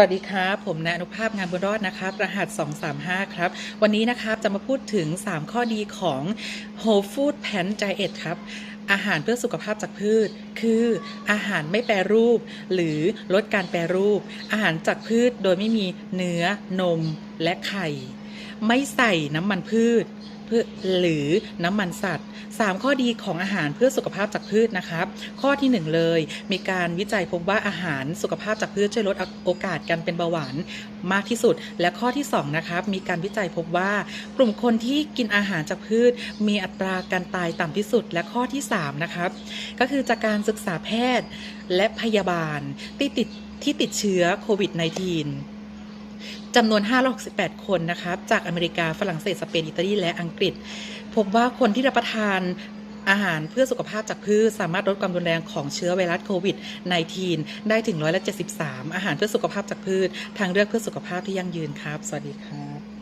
สวัสดีครับผมนายอนุภาพงานบุญรอดนะครับ รหัส 235 ครับ วันนี้นะครับจะมาพูดถึง 3 ข้อดีของ Whole Food p a n t Diet ครับ อาหารเพื่อสุขภาพจากพืช คืออาหารไม่แปรรูป หรือลดการแปรรูป อาหารจากพืชโดยไม่มีเนื้อ นม และไข่ ไม่ใส่น้ำมันพืชหรือน้ำมันสัตว์ 3 ข้อดีของอาหารเพื่อสุขภาพจากพืชนะครับ ข้อที่ 1 เลย มีการวิจัยพบว่าอาหารสุขภาพจากพืชช่วยลดโอกาสการเป็นเบาหวานมากที่สุด และข้อที่ 2 นะครับ มีการวิจัยพบว่ากลุ่มคนที่กินอาหารจากพืช มีอัตราการตายต่ำที่สุด และข้อที่ 3 นะครับ ก็คือจากการศึกษาแพทย์และพยาบาลที่ติดที่ติดเชื้อโควิด -19 จำนวน 568 คนนะครับจากอเมริกาฝรั่งเศสสเปนอิตาลีและอังกฤษ พบว่าคนที่รับประทานอาหารเพื่อสุขภาพจากพืชสามารถลดความรุนแรงของเชื้อไวรัสโควิด -19 ได้ถึงร้อยละ73 อาหารเพื่อสุขภาพจากพืช ทางเลือกเพื่อสุขภาพที่ยั่งยืนครับ สวัสดีครับ